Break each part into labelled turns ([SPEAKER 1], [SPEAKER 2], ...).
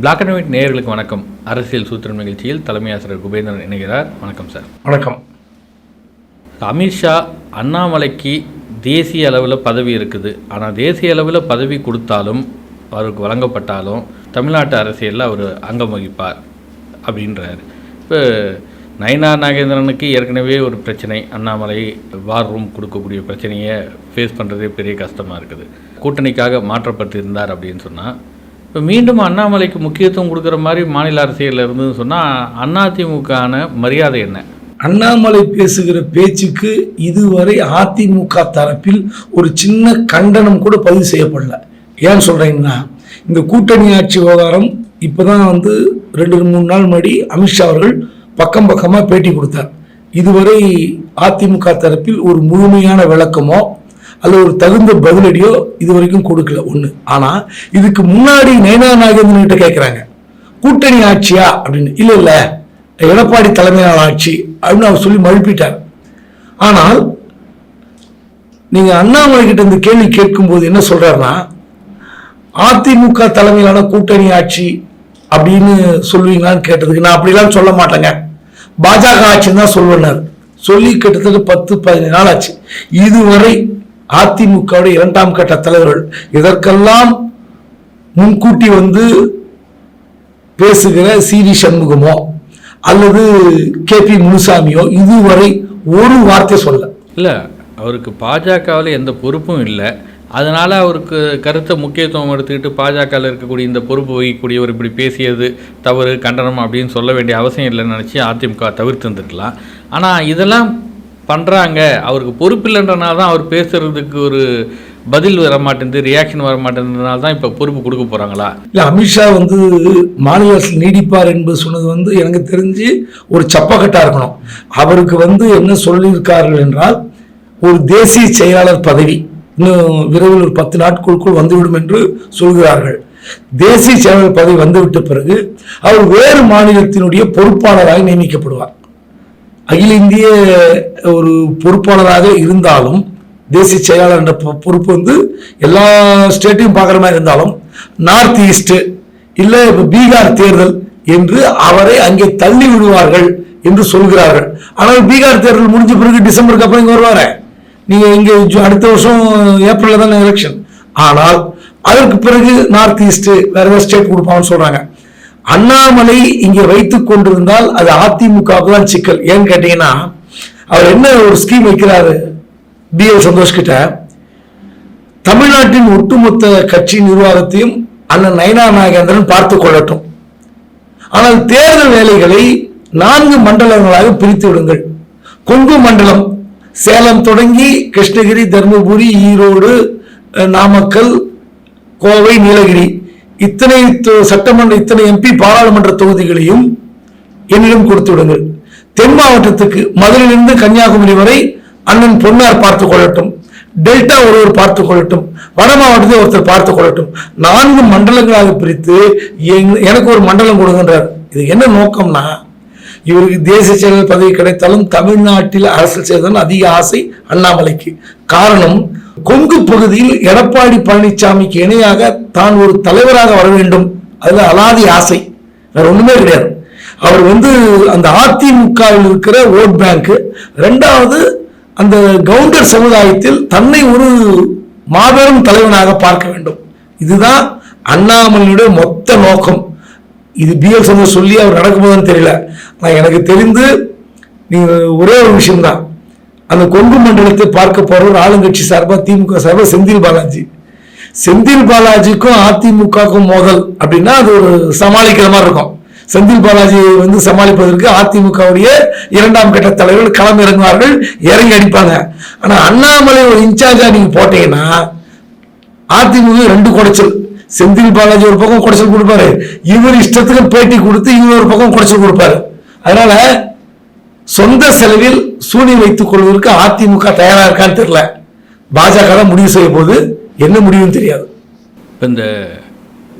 [SPEAKER 1] Black and white நேயர்களுக்கு வணக்கம். அரசியல் சூத்திரம் நிகழ்ச்சியில் தலைமை ஆசிரியர் குபேந்திரன் இணைகிறார். வணக்கம் சார்
[SPEAKER 2] வணக்கம்.
[SPEAKER 1] அமித்ஷா அண்ணாமலைக்கு தேசிய அளவில் பதவி இருக்குது. ஆனால் தேசிய அளவில் பதவி கொடுத்தாலும் அவருக்கு வழங்கப்பட்டாலும் தமிழ்நாட்டு அரசியலில் அவர் அங்கம் வகிப்பார் அப்படின்றார். இப்போ நயனா நாகேந்திரனுக்கு ஏற்கனவே ஒரு பிரச்சனை. அண்ணாமலை வார் ரூம் கொடுக்கக்கூடிய பிரச்சனையை ஃபேஸ் பண்ணுறதே பெரிய கஷ்டமாக இருக்குது. கூட்டணிக்காக மாற்றப்பட்டிருந்தார் அப்படின்னு சொன்னால் இப்போ மீண்டும் அண்ணாமலைக்கு முக்கியத்துவம் கொடுக்குற மாதிரி மாநில அரசியலில் இருந்ததுன்னு சொன்னால் அதிமுகன மரியாதை என்ன?
[SPEAKER 2] அண்ணாமலை பேசுகிற பேச்சுக்கு இதுவரை அதிமுக தரப்பில் ஒரு சின்ன கண்டனம் கூட பதிவு செய்யப்படல. ஏன் சொல்கிறீங்கன்னா இந்த கூட்டணி ஆட்சி விவகாரம் இப்போ தான் வந்து ரெண்டு மூணு நாள் முன்னாடி அமித்ஷா அவர்கள் பக்கம் பக்கமாக பேட்டி கொடுத்தார். இதுவரை அதிமுக தரப்பில் ஒரு முழுமையான விளக்கமோ அல்லது ஒரு தகுந்த பதிலடியோ இது வரைக்கும் கொடுக்கல ஒன்று ஆனால் இதுக்கு முன்னாடி நயனா நாகேந்திரன் கிட்ட கேட்குறாங்க கூட்டணி ஆட்சியா அப்படின்னு. இல்லை இல்லை. எடப்பாடி தலைமையிலான ஆட்சி அப்படின்னு அவர் சொல்லி மழுப்பிட்டார். ஆனால் நீங்கள் அண்ணாமலை கிட்ட இந்த கேள்வி கேட்கும்போது என்ன சொல்கிறாருன்னா அதிமுக தலைமையிலான கூட்டணி ஆட்சி அப்படின்னு சொல்லுவீங்களான்னு கேட்டதுக்கு நான் அப்படிலாம் சொல்ல மாட்டேங்க. பாஜக ஆட்சின்னு தான் சொல்லுவேன்னார். சொல்லி கிட்டத்தட்ட பத்து பதினஞ்சு நாள் ஆச்சு. இதுவரை அதிமுகவுடைய இரண்டாம் கட்ட தலைவர்கள் இதற்கெல்லாம் முன்கூட்டி வந்து பேசுகிற சி வி சண்முகமோ அல்லது கே பி முனுசாமியோ இதுவரை ஒரு வார்த்தை சொல்ல.
[SPEAKER 1] இல்லை அவருக்கு பாஜகவில் எந்த பொறுப்பும் இல்லை. அதனால் அவருக்கு கருத்தை முக்கியத்துவம் எடுத்துக்கிட்டு பாஜகவில் இருக்கக்கூடிய இந்த பொறுப்பு வகிக்கக்கூடியவர் இப்படி பேசியது தவறு கண்டனம் அப்படின்னு சொல்ல வேண்டிய அவசியம் இல்லைன்னு நினச்சி அதிமுக தவிர்த்து இருந்துருக்கலாம் ஆனால் இதெல்லாம் பண்ணுறாங்க அவருக்கு பொறுப்பு இல்லைன்றனால தான் அவர் பேசுகிறதுக்கு ஒரு பதில் வர மாட்டேங்குது ரியாக்ஷன் வர மாட்டேன்றதுனால தான் இப்போ பொறுப்பு கொடுக்க போகிறாங்களா
[SPEAKER 2] இல்லை அமித்ஷா வந்து மாநில அரசு நீடிப்பார் என்பது சொன்னது வந்து எனக்கு தெரிஞ்சு ஒரு சப்பக்கட்டாக இருக்கணும். அவருக்கு வந்து என்ன சொல்லியிருக்கார்கள் என்றால் ஒரு தேசிய செயலாளர் பதவி இன்னும் விரைவில் ஒரு பத்து நாட்களுக்குள் வந்துவிடும் என்று சொல்கிறார்கள். தேசிய செயலாளர் பதவி வந்துவிட்ட பிறகு அவர் வேறு மாநிலத்தினுடைய பொறுப்பாளராக நியமிக்கப்படுவார். அகில இந்திய ஒரு பொறுப்பாளராக இருந்தாலும் தேசிய செயலாளர் என்ற பொ- பொறுப்பு வந்து எல்லா ஸ்டேட்டையும் பார்க்குற மாதிரி இருந்தாலும் நார்த் ஈஸ்ட்டு இல்லை இப்போ பீகார் தேர்தல் என்று அவரை அங்கே தள்ளி விடுவார்கள் என்று சொல்கிறார்கள். ஆனால் பீகார் தேர்தல் முடிஞ்ச பிறகு டிசம்பருக்கு அப்புறம் இங்கே வருவாரே. நீங்கள் இங்கே அடுத்த வருஷம் ஏப்ரலில் தான் எலெக்ஷன் ஆனால் அதற்கு பிறகு நார்த் ஈஸ்ட்டு வேறு ஏதாவது ஸ்டேட் கொடுப்பாங்கன்னு சொல்கிறாங்க அண்ணாமலை இங்கே வைத்துக் கொண்டிருந்தால் அது அதிமுகவுக்கு தான் சிக்கல். ஏன்னு கேட்டீங்கன்னா அவர் என்ன ஒரு ஸ்கீம் வைக்கிறாரு? பி எல் சந்தோஷ் கிட்ட தமிழ்நாட்டின் ஒட்டுமொத்த கட்சி நிர்வாகத்தையும் அண்ணன் நயனா நாகேந்திரன் பார்த்து கொள்ளட்டும். ஆனால் தேர்தல் வேலைகளை நான்கு மண்டலங்களாக பிரித்து விடுங்கள். கொங்கு மண்டலம் சேலம் தொடங்கி கிருஷ்ணகிரி தருமபுரி ஈரோடு நாமக்கல் கோவை நீலகிரி. இத்தனை தொ- சட்டமன்ற இத்தனை எம்பி பாராளுமன்ற தொகுதிகளையும் என்னிடம் கொடுத்து விடுங்கள். தென் மாவட்டத்துக்கு மதுரையிலிருந்து கன்னியாகுமரி வரை அண்ணன் பொன்னார் பார்த்துக் கொள்ளட்டும். டெல்டா ஒருவர் பார்த்துக் கொள்ளட்டும். வட மாவட்டத்தை ஒருத்தர் பார்த்துக் கொள்ளட்டும். நான்கு மண்டலங்களாக பிரித்து எனக்கு ஒரு மண்டலம் கொடுங்கன்றார். இது என்ன நோக்கம்னா இவருக்கு தேசிய செயலர் பதவி கிடைத்தாலும் தமிழ்நாட்டில் அரசியல் செய்வதன் அதிக ஆசை அண்ணாமலைக்கு. காரணம் கொங்கு பகுதியில் எடப்பாடி பழனிசாமிக்கு இணையாக தான் ஒரு தலைவராக வர வேண்டும். அதில் அலாதி ஆசை. வேற ஒன்றுமே கிடையாது. அவர் வந்து அந்த அதிமுகவில் இருக்கிற ஓட் பேங்க்கு ரெண்டாவது அந்த கவுண்டர் சமுதாயத்தில் தன்னை ஒரு மாபெரும் தலைவனாக பார்க்க வேண்டும். இதுதான் அண்ணாமலையுடைய மொத்த நோக்கம். இது பிஎல் சந்தோஷ் சொல்லி அவர் நடக்கும்போதுன்னு தெரியல. நான் எனக்கு தெரிந்து நீ ஒரே ஒரு விஷயம்தான். அந்த கொங்கு மண்டலத்தை பார்க்க போறவர் ஆளுங்கட்சி சார்பாக திமுக சார்பாக செந்தில் பாலாஜி. செந்தில் பாலாஜிக்கும் அதிமுகவுக்கும் மோதல் அப்படின்னா அது ஒரு சமாளிக்கிற மாதிரி இருக்கும். செந்தில் பாலாஜி வந்து சமாளிப்பதற்கு அதிமுகவுடைய இரண்டாம் கட்ட தலைவர்கள் களம் இறங்குவார்கள் இறங்கி அடிப்பாங்க. ஆனா அண்ணாமலை ஒரு இன்சார்ஜா நீங்க போட்டீங்கன்னா அதிமுக ரெண்டு குடைச்சல். செந்தில் பாலாஜி ஒரு பக்கம் குடைச்சல் கொடுப்பாரு. இவர் இஷ்டத்துக்கு பேட்டி கொடுத்து இவர் ஒரு பக்கம் குடைச்சல் கொடுப்பாரு. அதனால சொந்த செலவில் சூனி வைத்துக் கொள்வதற்கு அதிமுக தயாரா இருக்கான்னு தெரியல. பாஜக தான் முடிவு செய்ய போது என்ன முடிவுன்னு தெரியாது.
[SPEAKER 1] இப்போ இந்த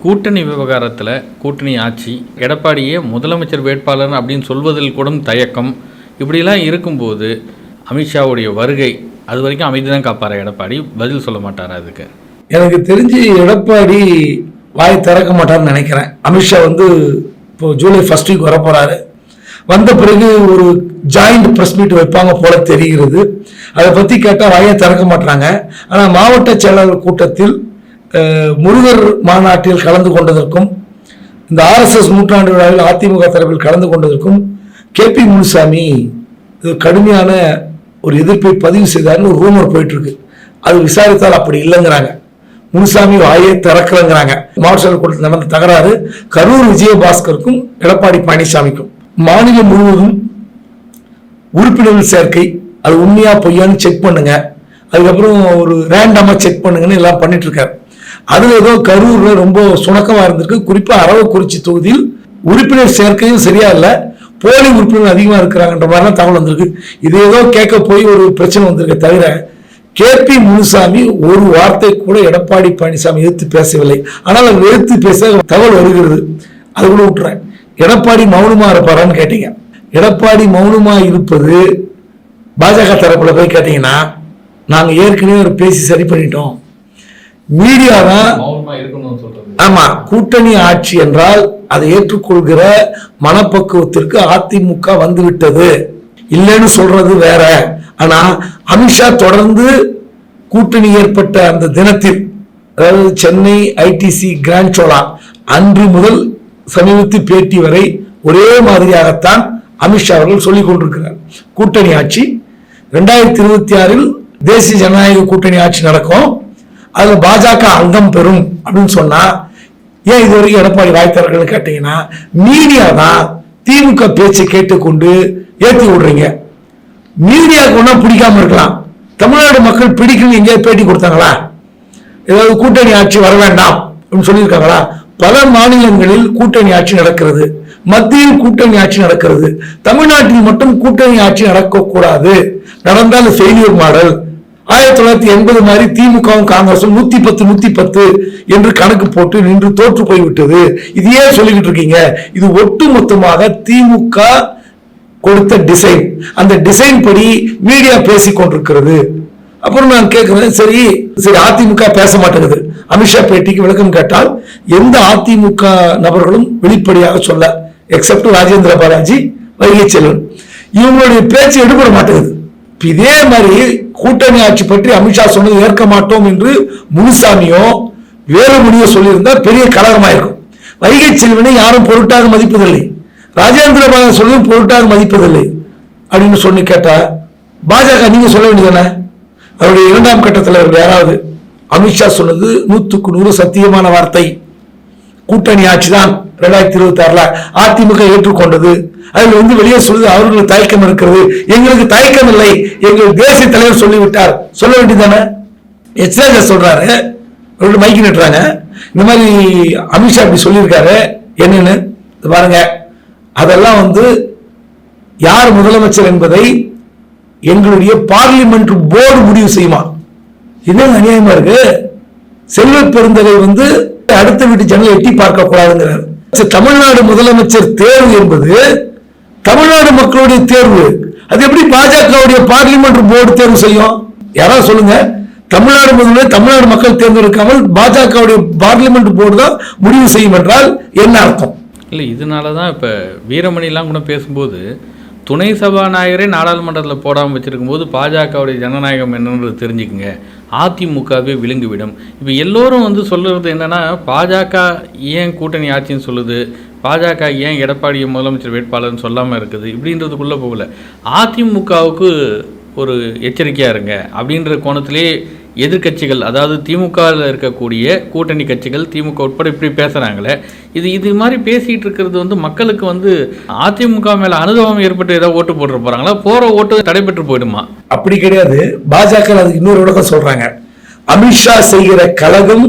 [SPEAKER 1] கூட்டணி விவகாரத்தில் கூட்டணி ஆட்சி எடப்பாடியே முதலமைச்சர் வேட்பாளர் அப்படின்னு சொல்வதில் கூட தயக்கம். இப்படிலாம் இருக்கும்போது அமித்ஷாவுடைய வருகை அது வரைக்கும் அமைதி தான் காப்பாரா எடப்பாடி? பதில் சொல்ல மாட்டாரா அதுக்கு?
[SPEAKER 2] எனக்கு தெரிஞ்சு எடப்பாடி வாய் திறக்க மாட்டார்னு நினைக்கிறேன். அமித்ஷா வந்து இப்போ ஜூலை ஃபர்ஸ்ட் வீக் வர போறாரு வந்த பிறகு ஒரு ஜாயிண்ட் ப்ரெஸ் மீட் வைப்பாங்க போல தெரிகிறது. அதை பற்றி கேட்டால் வாயை திறக்க மாட்டாங்க ஆனால் மாவட்ட செயலாளர் கூட்டத்தில் முருகர் மாநாட்டில் கலந்து கொண்டதற்கும் இந்த ஆர்எஸ்எஸ் நூற்றாண்டு விழாவில் அதிமுக தரப்பில் கலந்து கொண்டதற்கும் கே பி முனுசாமி இது கடுமையான ஒரு எதிர்ப்பை பதிவு செய்தார்னு ஒரு ரூமர் போயிட்டுருக்கு. அது விசாரித்தால் அப்படி இல்லைங்கிறாங்க. முனுசாமி வாயை திறக்கலங்கிறாங்க. மாவட்ட செயலர் கூட்டத்தில் நடந்த தகராறு கரூர் விஜயபாஸ்கருக்கும் எடப்பாடி பழனிசாமிக்கும். மாநிலம் முழுவதும் உறுப்பினர்கள் சேர்க்கை அது உண்மையா பொய்யான்னு செக் பண்ணுங்க. அதுக்கப்புறம் ஒரு ரேண்டமா செக் பண்ணுங்கன்னு எல்லாம் பண்ணிட்டு இருக்காரு. அதுல ஏதோ கரூர்ல ரொம்ப சுணக்கமா இருந்திருக்கு. குறிப்பா அரவக்குறிச்சி தொகுதியில் உறுப்பினர் சேர்க்கையும் சரியா இல்லை போலி உறுப்பினர் அதிகமா இருக்கிறாங்கன்ற மாதிரிலாம் தகவல் வந்திருக்கு. இது ஏதோ கேட்க போய் ஒரு பிரச்சனை வந்திருக்க தவிர கே பி முனுசாமி ஒரு வார்த்தை கூட எடப்பாடி பழனிசாமி எதிர்த்து பேசவில்லை. ஆனால் அவர் எதிர்த்து பேச தகவல் வருகிறது. அது கூட விட்டுறேன். எடப்பாடி மௌனமா இருப்பாரான்னு கேட்டீங்க. எடப்பாடி மௌனமா இருப்பது பாஜக தரப்புல போய் கேட்டீங்கன்னா நாங்க ஏற்கனவே ஒரு பேசி சரி பண்ணிட்டோம். மீடியா தான்
[SPEAKER 1] மௌனமா இருக்கணும்னு சொல்றது.
[SPEAKER 2] ஆமா கூட்டணி ஆட்சி என்றால் அதை ஏற்றுக்கொள்கிற மனப்பக்குவத்திற்கு அதிமுக வந்துவிட்டது. இல்லைன்னு சொல்றது வேற. ஆனா அமித்ஷா தொடர்ந்து கூட்டணி ஏற்பட்ட அந்த தினத்தில் அதாவது சென்னை ஐடிசி கிராண்ட் சோலா அன்று முதல் சமீபத்து பேட்டி வரை ஒரே மாதிரியாகத்தான் அமித்ஷா அவர்கள் சொல்லிக் கொண்டிருக்கிறார். கூட்டணி ஆட்சி ரெண்டாயிரத்தி இருபத்தி ஆறில் தேசிய ஜனநாயக கூட்டணி ஆட்சி நடக்கும். அதில் பாஜக அங்கம் பெறும் அப்படின்னு சொன்னால் ஏன் இது வரைக்கும் எடப்பாடி வாய்த்தார்கள்னு கேட்டீங்கன்னா மீடியா தான் திமுக பேச்சை கேட்டுக்கொண்டு ஏற்றி விடுறீங்க. மீடியாவுக்கு ஒன்றும் பிடிக்காம இருக்கலாம். தமிழ்நாடு மக்கள் பிடிக்குன்னு எங்கேயாவது பேட்டி கொடுத்தாங்களா? ஏதாவது கூட்டணி ஆட்சி வர வேண்டாம் அப்படின்னு சொல்லியிருக்காங்களா? பல மாநிலங்களில் கூட்டணி ஆட்சி நடக்கிறது. மத்தியில் கூட்டணி ஆட்சி நடக்கிறது. தமிழ்நாட்டில் மட்டும் கூட்டணி ஆட்சி நடக்கக்கூடாது. நடந்தால் ஃபெயிலியர் மாடல் ஆயிரத்தி தொள்ளாயிரத்தி எண்பது மாதிரி திமுகவும் காங்கிரசும் நூத்தி பத்து நூத்தி பத்து என்று கணக்கு போட்டு நின்று தோற்று போய்விட்டது. இது ஏன் சொல்லிக்கிட்டு இருக்கீங்க. இது ஒட்டு மொத்தமாக திமுக கொடுத்த டிசைன் அந்த டிசைன் படி மீடியா பேசிக் கொண்டிருக்கிறது. அப்புறம் நான் கேட்கிறேன் சரி சரி அதிமுக பேச மாட்டேங்குது. அமித்ஷா பேட்டிக்கு விளக்கம் கேட்டால் எந்த அதிமுக நபர்களும் வெளிப்படையாக சொல்ல எக்ஸப்ட் ராஜேந்திர பாலாஜி வைகை செல்வன். இவங்களுடைய பேச்சு எடுபட மாட்டேங்குது. இதே மாதிரி கூட்டணி ஆட்சி பற்றி அமித்ஷா சொன்னது ஏற்க மாட்டோம் என்று முனுசாமியோ வேலுமணியோ சொல்லியிருந்தா பெரிய கலகமாயிருக்கும். வைகை செல்வனை யாரும் பொருட்டாக மதிப்பதில்லை. ராஜேந்திர பாலாஜி சொல்லியும் பொருட்டாக மதிப்பதில்லை அப்படின்னு சொல்லி கேட்டா பாஜக நீங்க சொல்ல வேண்டியதானே? அவருடைய இரண்டாம் கட்டத்தில் யாராவது? அமித்ஷா சொன்னது நூற்றுக்கு நூறு சத்தியமான வார்த்தை. கூட்டணி ஆட்சி தான் ரெண்டாயிரத்தி இருபத்தி ஆறுல அதிமுக ஏற்றுக்கொண்டது. அதில் வந்து வெளியே சொல்லுது அவர்களுக்கு தயக்கம் இருக்கிறது. எங்களுக்கு தயக்கம் இல்லை. எங்கள் தேசிய தலைவர் சொல்லிவிட்டார். சொல்ல வேண்டியதானே எச்ராஜா சொல்றாரு. அவர்கள் மைக்கு நட்டுறாங்க. இந்த மாதிரி அமித்ஷா இப்படி சொல்லியிருக்காரு. என்னன்னு பாருங்க. அதெல்லாம் வந்து யார் முதலமைச்சர் என்பதை எங்களுடைய பார்லிமெண்ட் போர்டு முடிவு செய்யுமா? என்ன அநியாயமா இருக்கு? செல்வ பெருந்தகை வந்து அடுத்த வீட்டு ஜன்னல் எட்டி பார்க்க கூடாதுங்கிறார் சரி, தமிழ்நாடு முதலமைச்சர் தேர்வு என்பது தமிழ்நாடு மக்களுடைய தேர்வு. அது எப்படி பாஜகவுடைய பார்லிமெண்ட் போர்டு தேர்வு செய்யும்? யாராவது சொல்லுங்க. தமிழ்நாடு முதல்வர் தமிழ்நாடு மக்கள் தேர்ந்தெடுக்காமல் பாஜகவுடைய பார்லிமெண்ட் போர்டு தான் முடிவு செய்யும் என்றால் என்ன அர்த்தம்?
[SPEAKER 1] இல்லை இதனால தான் இப்போ வீரமணிலாம் கூட பேசும்போது துணை சபாநாயகரே நாடாளுமன்றத்தில் போடாமல் வச்சிருக்கும் போது பாஜகவுடைய ஜனநாயகம் என்னன்றது தெரிஞ்சுக்குங்க. அதிமுகவே விழுங்கிவிடும். இப்போ எல்லோரும் வந்து சொல்லுறது என்னன்னா பாஜக ஏன் கூட்டணி ஆட்சின்னு சொல்லுது? பாஜக ஏன் எடப்பாடி முதலமைச்சர் வேட்பாளர்னு சொல்லாமல் இருக்குது? இப்படின்றதுக்குள்ளே போகல. அதிமுகவுக்கு ஒரு எச்சரிக்கையாக இருங்க அப்படின்ற கோணத்திலே எதிர்க்கட்சிகள் அதாவது திமுகவில் இருக்கக்கூடிய கூட்டணி கட்சிகள் திமுக உட்பட இப்படி பேசுகிறாங்களே இது இது மாதிரி பேசிகிட்டு இருக்கிறது வந்து மக்களுக்கு வந்து அதிமுக மேலே அனுபவம் ஏற்பட்டு ஏதாவது ஓட்டு போட்டு போகிறாங்களா போகிற ஓட்டு தடைபெற்று போயிடுமா?
[SPEAKER 2] அப்படி கிடையாது. பாஜக அதுக்கு இன்னொரு விளக்கம் சொல்றாங்க. அமித்ஷா செய்கிற கழகம்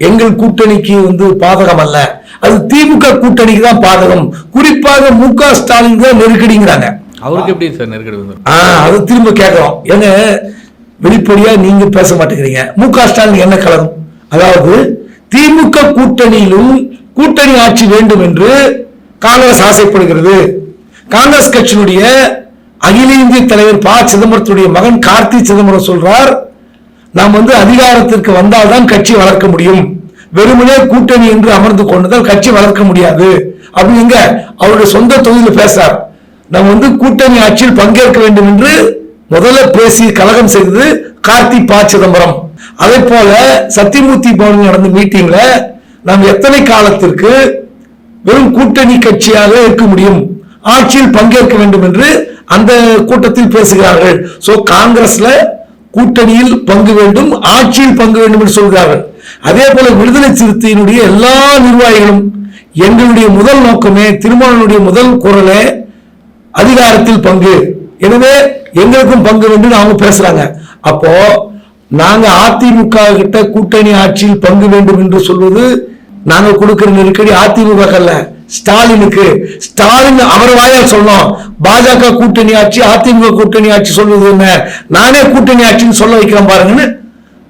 [SPEAKER 2] எங்கள் கூட்டணிக்கு வந்து பாதகம் அல்ல. அது திமுக கூட்டணிக்கு தான் பாதகம். குறிப்பாக மு க ஸ்டாலின் தான் நெருக்கடிங்கிறாங்க.
[SPEAKER 1] அவருக்கு எப்படி சார் நெருக்கடி வந்து
[SPEAKER 2] ஆ, அது திரும்ப கேட்கிறோம். ஏங்க வெளிப்படையா நீங்க பேச மாட்டேங்கிறீங்க. மு க ஸ்டாலின் என்ன கலரும் அதாவது திமுக கூட்டணியிலும் கூட்டணி ஆட்சி வேண்டும் என்று காங்கிரஸ் ஆசைப்படுகிறது. காங்கிரஸ் கட்சியினுடைய அகில இந்திய தலைவர் ப. சிதம்பரத்துடைய மகன் கார்த்தி சிதம்பரம் சொல்றார் நாம் வந்து அதிகாரத்திற்கு வந்தால்தான் கட்சி வளர்க்க முடியும். வெறுமனே கூட்டணி என்று அமர்ந்து கொண்டதால் கட்சி வளர்க்க முடியாது. அப்படிங்க அவருடைய சொந்த தொகுதியில் பேசுறார். நம்ம வந்து கூட்டணி ஆட்சியில் பங்கேற்க வேண்டும் என்று முதல்ல பேசி கலகம் செய்தது கார்த்தி ப சிதம்பரம். அதே போல சத்தியமூர்த்தி பவனில் நடந்த மீட்டிங்ல நாம் எத்தனை காலத்திற்கு வெறும் கூட்டணி கட்சியாக இருக்க முடியும்? ஆட்சியில் பங்கேற்க வேண்டும் என்று அந்த கூட்டத்தில் பேசுகிறார்கள். சோ காங்கிரஸ்ல கூட்டணியில் பங்கு வேண்டும் ஆட்சியில் பங்கு வேண்டும் என்று சொல்கிறார்கள். அதே போல விடுதலை சிறுத்தையினுடைய எல்லா நிர்வாகிகளும் எங்களுடைய முதல் நோக்கமே திருமணனுடைய முதல் குரலே அதிகாரத்தில் பங்கு. எனவே எங்களுக்கும் பங்கு வேண்டும் அவங்க பேசுறாங்க. அப்போ நாங்க அதிமுக கிட்ட கூட்டணி ஆட்சியில் பங்கு வேண்டும் என்று சொல்வது நாங்க கொடுக்கிற நெருக்கடி அதிமுக அல்ல ஸ்டாலினுக்கு. ஸ்டாலின் அவர் வாயால் சொன்னோம் பாஜக கூட்டணி ஆட்சி அதிமுக கூட்டணி ஆட்சி சொல்வது என்ன? நானே கூட்டணி ஆட்சின்னு சொல்ல வைக்கிறேன் பாருங்கன்னு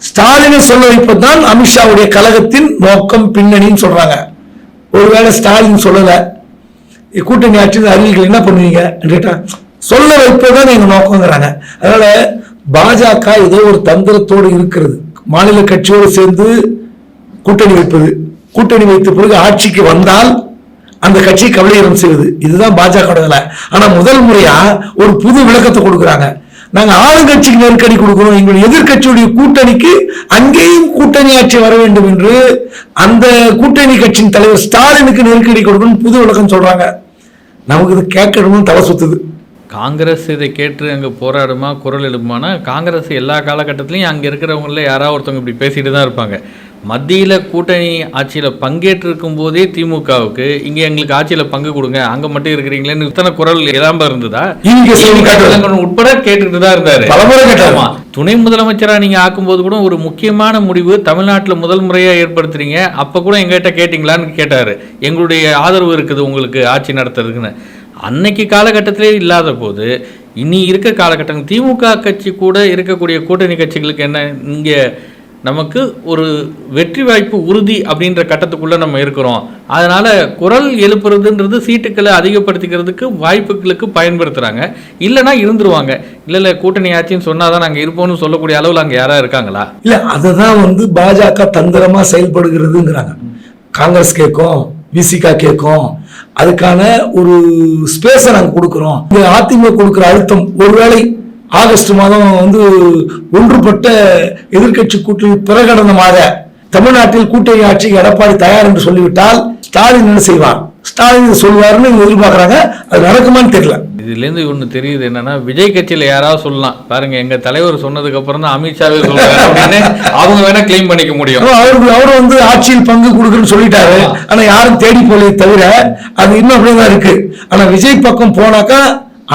[SPEAKER 2] ஸ்டாலினை சொல்ல வைப்பதுதான் அமித்ஷாவுடைய கழகத்தின் நோக்கம் பின்னணின்னு சொல்றாங்க. ஒருவேளை ஸ்டாலின் சொல்லல கூட்டணி ஆட்சி அறிவிக்கல என்ன பண்ணுவீங்க? கேட்டா சொல்ல வைப்பதுதான் எங்க நோக்கங்கிறாங்க. அதனால பாஜக ஏதோ ஒரு தந்திரத்தோடு இருக்கிறது. மாநில கட்சியோடு சேர்ந்து கூட்டணி வைப்பது. கூட்டணி வைத்த பிறகு ஆட்சிக்கு வந்தால் அந்த கட்சி கபலீகரம் செய்வது. இதுதான் பாஜக ஆனா முதல் முறையா ஒரு புது விளக்கத்தை கொடுக்குறாங்க. நாங்க ஆளுங்கட்சிக்கு நெருக்கடி கொடுக்கிறோம் எங்களுடைய எதிர்க்கட்சியுடைய கூட்டணிக்கு அங்கேயும் கூட்டணி ஆட்சி வர வேண்டும் என்று அந்த கூட்டணி கட்சியின் தலைவர் ஸ்டாலினுக்கு நெருக்கடி கொடுக்கணும் புது விளக்கம் சொல்றாங்க. நமக்கு இது கேட்கணும்னு தலை சுத்துது.
[SPEAKER 1] காங்கிரஸ் இதை கேட்டு அங்கே போராடுமா குரல் எழுப்புமானா காங்கிரஸ் எல்லா காலகட்டத்திலையும் அங்கே இருக்கிறவங்கள யாராவது ஒருத்தவங்க இப்படி பேசிட்டு தான் இருப்பாங்க. மத்தியில் கூட்டணி ஆட்சியில் பங்கேற்றிருக்கும் போதே திமுகவுக்கு இங்கே எங்களுக்கு ஆட்சியில் பங்கு கொடுங்க அங்கே மட்டும் இருக்கிறீங்களேன்னு இத்தனை குரல் இல்லாம இருந்ததா? உட்பட கேட்டுக்கிட்டு தான் இருந்தாரு. துணை முதலமைச்சரா நீங்க ஆக்கும்போது கூட ஒரு முக்கியமான முடிவு தமிழ்நாட்டுல முதல் முறையா ஏற்படுத்துறீங்க. அப்ப கூட எங்ககிட்ட கேட்டீங்களான்னு கேட்டாரு. எங்களுடைய ஆதரவு இருக்குது உங்களுக்கு ஆட்சி நடத்துறதுக்குன்னு. அன்னைக்கு காலகட்டத்திலே இல்லாத போது இனி இருக்க காலகட்டம் திமுக கட்சி கூட இருக்கக்கூடிய கூட்டணி கட்சிகளுக்கு என்ன இங்கே நமக்கு ஒரு வெற்றி வாய்ப்பு உறுதி அப்படின்ற கட்டத்துக்குள்ளே நம்ம இருக்கிறோம். அதனால் குரல் எழுப்புறதுன்றது சீட்டுக்களை அதிகப்படுத்திக்கிறதுக்கு வாய்ப்புகளுக்கு பயன்படுத்துகிறாங்க இல்லைன்னா இருந்துருவாங்க. இல்லை இல்லை கூட்டணி ஆட்சின்னு சொன்னாதான் நாங்கள் இருப்போம்னு சொல்லக்கூடிய அளவில் அங்கே யாராக இருக்காங்களா?
[SPEAKER 2] இல்லை அதை தான் வந்து பாஜக தந்திரமாக செயல்படுகிறதுங்கிறாங்க. காங்கிரஸ் கேட்கும் விசிகா கேட்கும். அதுக்கான ஒரு ஸ்பேஸை நாங்கள் கொடுக்குறோம். இந்த அதிமுக கொடுக்குற அழுத்தம் ஒருவேளை ஆகஸ்ட் மாதம் வந்து ஒன்றுபட்ட எதிர்க்கட்சி கூட்டணி பிரகடனமாக தமிழ்நாட்டில் கூட்டணி ஆட்சிக்கு எடப்பாடி தயார் என்று சொல்லிவிட்டால் ஸ்டாலின் என்ன செய்வார்? ஸ்டாலின் சொல்வார்னு சொல்வாருன்னு அது நடக்குமான்னு தெரியல.
[SPEAKER 1] இதுலேருந்து ஒன்று தெரியுது என்னன்னா விஜய் கட்சியில் யாராவது சொல்லலாம். பாருங்க எங்க தலைவர் சொன்னதுக்கு அப்புறம் தான் அமித்ஷாவே அப்படின்னு அவங்க வேணா கிளைம் பண்ணிக்க முடியும்.
[SPEAKER 2] அவருக்கு அவர் வந்து ஆட்சியில் பங்கு கொடுக்குறேன்னு சொல்லிட்டாரு. ஆனா யாரும் தேடி போலே தவிர அது இன்னும் அப்படியே தான் இருக்கு. ஆனா விஜய் பக்கம் போனாக்கா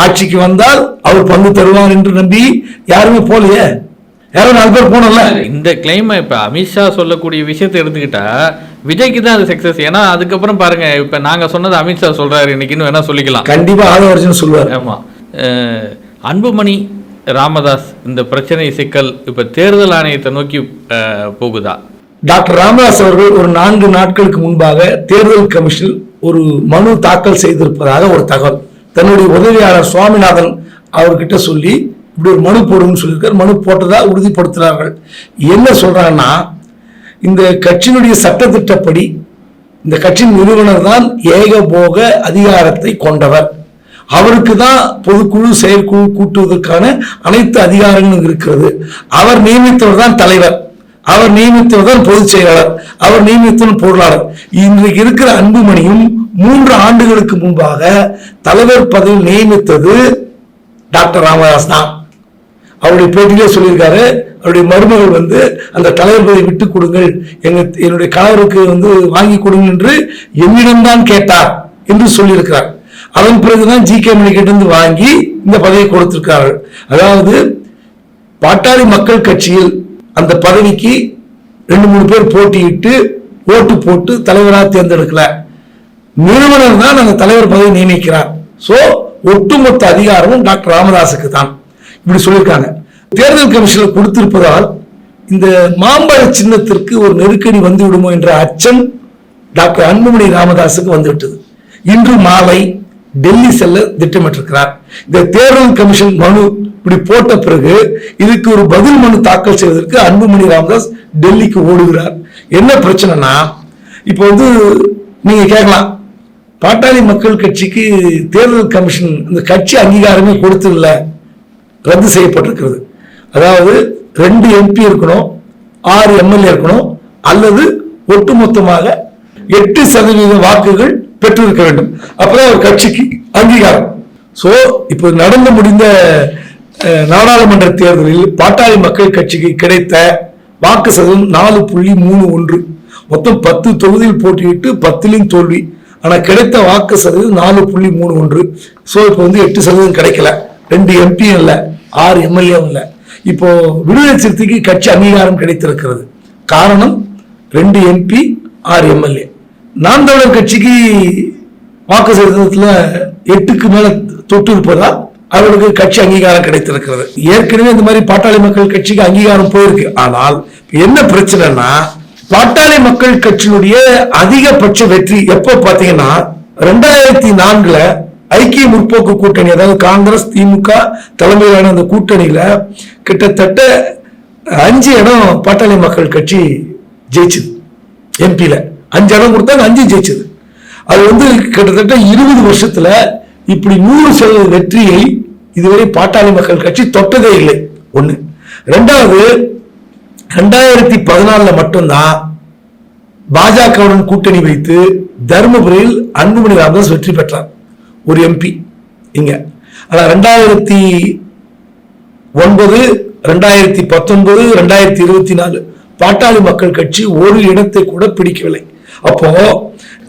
[SPEAKER 2] ஆட்சிக்கு வந்தால் அவர் பங்கு தருவார் என்று நம்பி யாருமே போலையே யாரும் நாலு பேர் போனோம்ல.
[SPEAKER 1] இந்த கிளைமை இப்ப அமித்ஷா சொல்லக்கூடிய விஷயத்தை எடுத்துக்கிட்டா விஜய்க்கு தான் அது சக்சஸ் ஏன்னா அதுக்கப்புறம் பாருங்க இப்ப நாங்க சொன்னது அமித்ஷா சொல்றாரு இன்னைக்குன்னு வேணா சொல்லிக்கலாம்.
[SPEAKER 2] கண்டிப்பா ஆதவர்ஜன் சொல்லுவார்.
[SPEAKER 1] ஆமா. அஹ், அன்புமணி ராமதாஸ் இந்த பிரச்சனை சிக்கல் இப்ப தேர்தல் ஆணையத்தை நோக்கி போகுதா?
[SPEAKER 2] டாக்டர் ராமதாஸ் அவர்கள் ஒரு நான்கு நாட்களுக்கு முன்பாக தேர்தல் கமிஷனில் ஒரு மனு தாக்கல் செய்திருப்பதாக ஒரு தகவல். தன்னுடைய உதவியாளர் சுவாமிநாதன் அவர்கிட்ட சொல்லி இப்படி ஒரு மனு போடுன்னு சொல்லியிருக்காரு. மனு போட்டதா உறுதிப்படுத்துகிறார்கள் என்ன சொல்றாங்கன்னா இந்த கட்சியினுடைய சட்டத்திட்டப்படி இந்த கட்சியின் நிறுவனர் தான் ஏகபோக அதிகாரத்தை கொண்டவர். அவருக்கு தான் பொதுக்குழு செயற்குழு கூட்டுவதற்கான அனைத்து அதிகாரங்களும் இருக்கிறது. அவர் நியமித்தவர் தான் தலைவர். அவர் நியமித்தவர் தான் பொதுச் செயலாளர். அவர் நியமித்தவர் பொருளாளர். இன்றைக்கு இருக்கிற அன்புமணியும் மூன்று ஆண்டுகளுக்கு முன்பாக தலைவர் பதவியில் நியமித்தது டாக்டர் ராமதாஸ் தான். அவருடைய பேட்டிலே சொல்லியிருக்காரு. அவருடைய மருமகள் வந்து அந்த தலைவர் பதவி விட்டு கொடுங்கள். எங்க என்னுடைய கணவருக்கு வந்து வாங்கி கொடுங்கள் என்று என்னிடம்தான் கேட்டார் என்று சொல்லியிருக்கிறார். அதன் பிறகுதான் ஜி கே இருந்து வாங்கி இந்த பதவியை கொடுத்திருக்கிறார்கள். அதாவது பாட்டாளி மக்கள் கட்சியில் அந்த பதவிக்கு ரெண்டு மூணு பேர் போட்டியிட்டு ஓட்டு போட்டு தலைவராக தேர்ந்தெடுக்கல. நிறுவனர் தான் அந்த தலைவர் பதவி நியமிக்கிறார். சோ ஒட்டுமொத்த அதிகாரமும் டாக்டர் ராமதாஸுக்கு தான். இப்படி சொல்லியிருக்காங்க. தேர்தல் கமிஷனில் கொடுத்திருப்பதால் இந்த மாம்பழ சின்னத்திற்கு ஒரு நெருக்கடி வந்து விடுமோ என்ற அச்சம் டாக்டர் அன்புமணி ராமதாஸுக்கு வந்துவிட்டது. இன்று மாலை டெல்லி செல்ல திட்டமிட்டிருக்கிறார். இந்த தேர்தல் கமிஷன் மனு இப்படி போட்ட பிறகு இதுக்கு ஒரு பதில் மனு தாக்கல் செய்வதற்கு அன்புமணி ராமதாஸ் டெல்லிக்கு ஓடுகிறார். என்ன பிரச்சனைனா இப்போ வந்து நீங்க கேட்கலாம் பாட்டாளி மக்கள் கட்சிக்கு தேர்தல் கமிஷன் இந்த கட்சி அங்கீகாரமே கொடுத்ததில்ல. ரத்து செய்யப்பட்டிருக்கிறது. அதாவது ரெண்டு எம்பி இருக்கணும் ஆறு எம்எல்ஏ இருக்கணும் அல்லது ஒட்டுமொத்தமாக எட்டு சதவீத வாக்குகள் பெற்றிருக்க வேண்டும். அப்பதான் ஒரு கட்சிக்கு அங்கீகாரம். சோ இப்போ நடந்து முடிந்த நாடாளுமன்ற தேர்தலில் பாட்டாளி மக்கள் கட்சிக்கு கிடைத்த வாக்கு சதவீதம் நாலு புள்ளி மூணு ஒன்று. மொத்தம் பத்து தொகுதியில் போட்டியிட்டு பத்திலையும் தோல்வி. ஆனால் கிடைத்த வாக்கு சதவீதம் நாலு புள்ளி மூணு ஒன்று. ஸோ இப்போ வந்து எட்டு சதவீதம் கிடைக்கல. ரெண்டு எம்பியும் இல்லை ஆறு எம்எல்ஏவும் இல்லை. இப்போ விடுதலை சிறுத்தைக்கு கட்சி அங்கீகாரம் கிடைத்திருக்கிறது. காரணம் ரெண்டு எம்பி ஆறு எம்எல்ஏ நாம் தமிழர் கட்சிக்கு வாக்கு சதவீதத்துல எட்டுக்கு மேல தொட்டு இருப்பதால் அவர்களுக்கு கட்சி அங்கீகாரம் கிடைத்திருக்கிறது. ஏற்கனவே இந்த மாதிரி பாட்டாளி மக்கள் கட்சிக்கு அங்கீகாரம் போயிருக்கு. ஆனால் என்ன பிரச்சனைனா பாட்டாளி மக்கள் கட்சியினுடைய அதிகபட்ச வெற்றி எப்போ பாத்தீங்கன்னா ரெண்டாயிரத்தி நான்குல ஐக்கிய முற்போக்கு கூட்டணி அதாவது காங்கிரஸ் திமுக தலைமையிலான அந்த கூட்டணியில கிட்டத்தட்ட அஞ்சு இடம் பாட்டாளி மக்கள் கட்சி ஜெயிச்சுது. எம்பியில அஞ்சு இடம் கொடுத்தாங்க அஞ்சு ஜெயிச்சது. அது வந்து கிட்டத்தட்ட இருபது வருஷத்துல இப்படி நூறு சதவீத வெற்றியை இதுவரை பாட்டாளி மக்கள் கட்சி தொட்டதே இல்லை. ஒண்ணு. ரெண்டாவது ரெண்டாயிரத்தி பதினாலுல மட்டும்தான் பாஜகவுடன் கூட்டணி வைத்து தருமபுரியில் அன்புமணி ராமதாஸ் வெற்றி பெற்றார். ஒரு எம்பி இங்க. அதான் ரெண்டாயிரத்தி ஒன்பது ரெண்டாயிரத்தி பத்தொன்பது ரெண்டாயிரத்தி இருபத்தி நாலு. பாட்டாளி மக்கள் கட்சி ஒரு இடத்தை கூட பிடிக்கவில்லை. அப்போ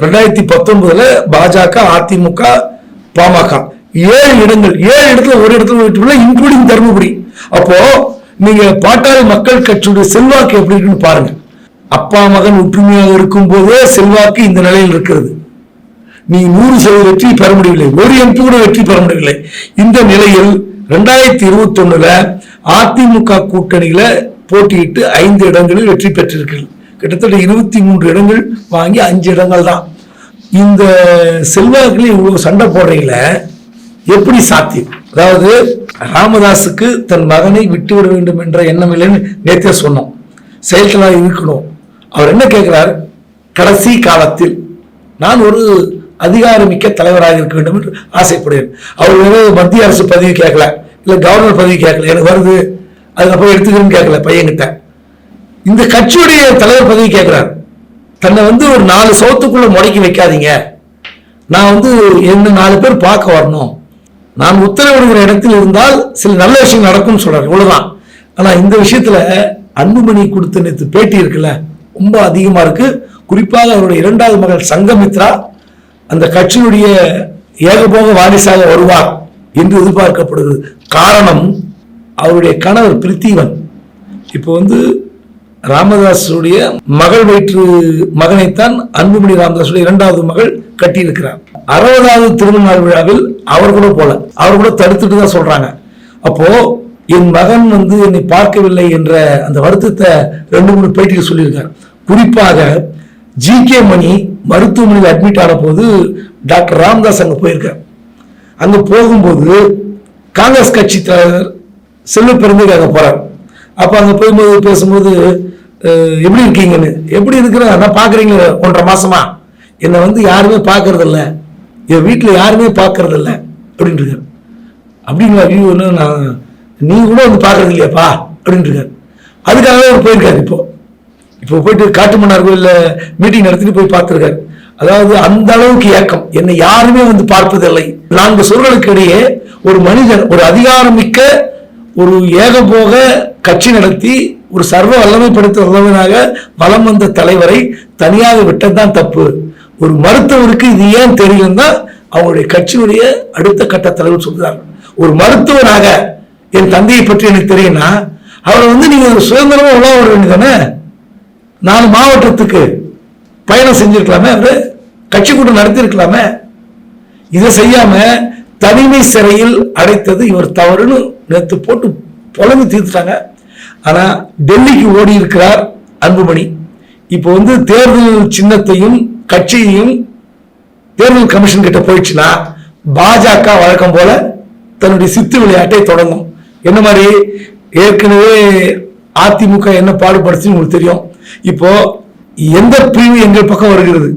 [SPEAKER 2] ரெண்டாயிரத்தி பத்தொன்பதுல பாஜக அதிமுக பாமக. ஏழு இடங்கள் ஏழு இடத்துல ஒரு இடத்துல வெற்றி இன்க்ளூடிங் தருமபுரி. அப்போ நீங்க பாட்டாளி மக்கள் கட்சியுடைய செல்வாக்கு எப்படி இருக்குன்னு பாருங்க. அப்பா மகன் ஒற்றுமையாக இருக்கும் போதே செல்வாக்கு இந்த நிலையில் இருக்கிறது. நீ நூறு சதவீத வெற்றி பெற முடியவில்லை. ஒரு எம்பி கூட வெற்றி பெற முடியவில்லை. இந்த நிலையில் ரெண்டாயிரத்தி இருபத்தி ஒண்ணுல அதிமுக கூட்டணியில போட்டியிட்டு ஐந்து இடங்களில் வெற்றி பெற்றிருக்கிறது. கிட்டத்தட்ட இருபத்தி மூன்று இடங்கள் வாங்கி அஞ்சு இடங்கள் தான். இந்த செல்வாக்கில் இவ்வளவு சண்டை போடுறீங்கள எப்படி சாத்தியம்? அதாவது ராமதாஸுக்கு தன் மகனை விட்டுவிட வேண்டும் என்ற எண்ணம் இல்லைன்னு நேத்தே சொன்னோம். செயல்களாக இருக்கணும். அவர் என்ன கேட்கிறார்? கடைசி காலத்தில் நான் ஒரு அதிகாரமிக்க தலைவராக இருக்க வேண்டும் என்று ஆசைப்படுகிறேன். அவர் மத்திய அரசு பதவி கேட்கல இல்லை கவர்னர் பதவி கேட்கல. எனக்கு வருது அதுக்கப்புறம் எடுத்துக்கிறேன்னு கேட்கல பையன்கிட்ட. இந்த கட்சியுடைய தலைவர் பதவி கேட்கிறார். தன்னை வந்து ஒரு நாலு சவுத்துக்குள்ள முடக்கி வைக்காதீங்க. நான் வந்து என்ன நாலு பேர் பார்க்க வரணும். நான் உத்தரவிடுகிற இடத்தில் இருந்தால் சில நல்ல விஷயம் நடக்கும்னு சொல்றாரு. இவ்வளவுதான். ஆனா இந்த விஷயத்துல அன்புமணி கொடுத்த நேற்று பேட்டி இருக்குல்ல ரொம்ப அதிகமா இருக்கு. குறிப்பாக அவருடைய இரண்டாவது மகள் சங்கமித்ரா அந்த கட்சியுடைய ஏகபோக வாரிசாக வருவார் என்று எதிர்பார்க்கப்படுகிறது. காரணம் அவருடைய கணவர் பிரித்திவன். இப்போ வந்து ராமதாஸுடைய மகள் வயிற்று மகனைத்தான் அன்புமணி ராமதாஸுடைய இரண்டாவது மகள் கட்டியிருக்கிறார். அறுபதாவது திருமண நாள் விழாவில் அவர் கூட போல. அவர் கூட தடுத்துட்டு தான் சொல்றாங்க. அப்போ என் மகன் வந்து என்னை பார்க்கவில்லை என்ற அந்த வருத்தத்தை ரெண்டு மூணு பேட்டியில் சொல்லியிருக்கார். குறிப்பாக ஜி கே மணி மருத்துவமனையில் அட்மிட் ஆன போது டாக்டர் ராம்தாஸ் அங்கே போயிருக்கார். அங்கே போகும்போது காங்கிரஸ் கட்சி தலைவர் செல்வ பெருந்தைக்கு அங்கே போகிறேன் அப்போ அங்கே போகும்போது பேசும்போது எப்படி இருக்கீங்கன்னு? எப்படி இருக்கிற நான் பார்க்குறீங்க ஒன்றரை மாசமா. என்னை வந்து யாருமே பார்க்கறதில்ல. என் வீட்டில் யாருமே பார்க்கறது இல்ல அப்படின்னு இருக்காரு அப்படிங்களா வியூ நான் நீ கூட வந்து பார்க்கறது இல்லையாப்பா அப்படின்னு அதுக்காக அதுக்காகவே அவர் போயிருக்காரு இப்போ. இப்போ போயிட்டு காட்டுமன்னார் கோயிலில் மீட்டிங் நடத்திட்டு போய் பார்த்துருக்காரு. அதாவது அந்த அளவுக்கு ஏக்கம். என்னை யாருமே வந்து பார்ப்பதில்லை. நான்கு சொல்களுக்கு இடையே ஒரு மனிதன் ஒரு அதிகாரமிக்க ஒரு ஏகபோக கட்சி நடத்தி ஒரு சர்வ வல்லமைப்படுத்த படைத்த வல்லவனாக வலம் வந்த தலைவரை தனியாக விட்டதுதான் தப்பு. ஒரு மருத்துவருக்கு இது ஏன் தெரியும்னா அவங்களுடைய கட்சியுடைய அடுத்த கட்ட தலைவர் சொல்கிறார்கள் ஒரு மருத்துவராக என் தந்தையை பற்றி எனக்கு தெரியும்னா அவரை வந்து நீங்கள் சுதந்திரமாக உலக வர வேண்டியதானே நாலு மாவட்டத்துக்கு பயணம் செஞ்சிருக்கலாமே அவர் கட்சி கூட்டம் நடத்தியிருக்கலாமே. இதை செய்யாம தனிமை சிறையில் அடைத்தது இவர் தவறுன்னு நேற்று போட்டு புலம்பி தீர்த்துட்டாங்க. ஆனா டெல்லிக்கு ஓடி இருக்கிறார் அன்புமணி. இப்போ வந்து தேர்தல் சின்னத்தையும் கட்சியையும் தேர்தல் கமிஷன் கிட்ட போயிடுச்சுன்னா பாஜக வழக்கம் போல தன்னுடைய சித்து விளையாட்டை தொடங்கும். என்ன மாதிரி ஏற்கனவே அதிமுக என்ன பாடுபடுச்சு உங்களுக்கு தெரியும். இப்போ எந்த பிரிவு எங்கள் பக்கம் வருகிறது?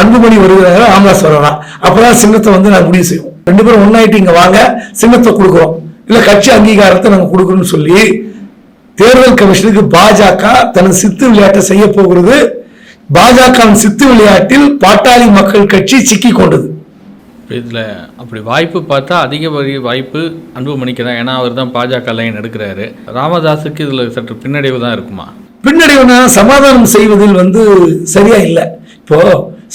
[SPEAKER 2] அன்புமணி வருகிறாரா ராமதாஸ் வர்றாரா? அப்பதான் சின்னத்தை வந்து நாங்கள் முடிவு செய்வோம். ரெண்டு பேரும் ஒன்னாயிட்டு இங்க வாங்க சின்னத்தை கொடுக்குறோம். இல்ல கட்சி அங்கீகாரத்தை நாங்க கொடுக்கணும்னு சொல்லி தேர்தல் கமிஷனுக்கு பாஜக தனது சித்து விளையாட்டை செய்ய போகிறது. பாஜக சித்து விளையாட்டில் பாட்டாளி மக்கள் கட்சி சிக்கி கொண்டது.
[SPEAKER 1] இதில் அப்படி வாய்ப்பு பார்த்தா அதிக வாய்ப்பு அன்புமணிக்கு தான். ஏன்னா அவர் தான் பாஜக லைன் எடுக்கிறாரு. ராமதாஸுக்கு இதில் சற்று பின்னடைவு தான் இருக்குமா?
[SPEAKER 2] பின்னடைவன சமாதானம் செய்வதில் வந்து சரியா இல்லை. இப்போ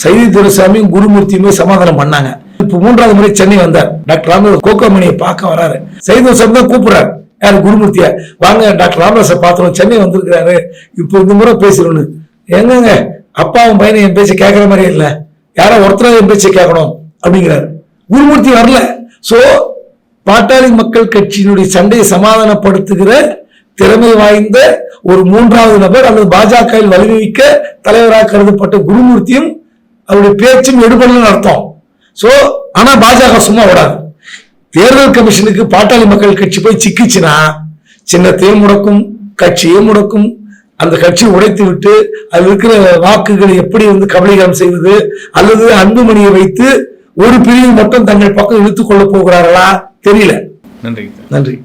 [SPEAKER 2] சைதி துரைசாமியும் குருமூர்த்தியுமே சமாதானம் பண்ணாங்க. இப்போ மூன்றாவது முறை சென்னை வந்தார். டாக்டர் ராமதாஸ் கோகமணியை பார்க்க வராரு. சைதி துரைசாமி தான் கூப்பிடுறாரு. யார் குருமூர்த்தியா? வாங்க டாக்டர் ராமதாஸை பார்த்தோம் சென்னை வந்திருக்கிறாரு. இப்போ இந்த முறை பேசுறோன்னு எங்கங்க? அப்பாவும் பையனை என் பேச்சை கேட்குற மாதிரி இல்லை. யாரோ ஒருத்தராக என் பேச்சை கேட்கணும் அப்படிங்கிறாரு. குருமூர்த்தி வரல. ஸோ பாட்டாளி மக்கள் கட்சியினுடைய சண்டையை சமாதானப்படுத்துகிற திறமை வாய்ந்த ஒரு மூன்றாவது நபர் அல்லது பாஜகவில் வலிமைமிக்க தலைவராக கருதப்பட்ட குருமூர்த்தியும் அவருடைய பேச்சும் எடுபடலன்னு அர்த்தம். சோ ஆனா பாஜக சும்மா விடாது தேர்தல் கமிஷனுக்கு பாட்டாளி மக்கள் கட்சி போய் சிக்கிச்சுன்னா சின்னத்தையும் முடக்கும் கட்சியும் முடக்கும் அந்த கட்சியை உடைத்து விட்டு அதில் இருக்கிற வாக்குகளை எப்படி வந்து கபலீகரம் செய்வது அல்லது அன்புமணியை வைத்து ஒரு பிரிவு மட்டும் தங்கள் பக்கம் இழுத்துக் கொள்ள போகிறார்களா? தெரியல.
[SPEAKER 1] நன்றி.
[SPEAKER 2] நன்றி.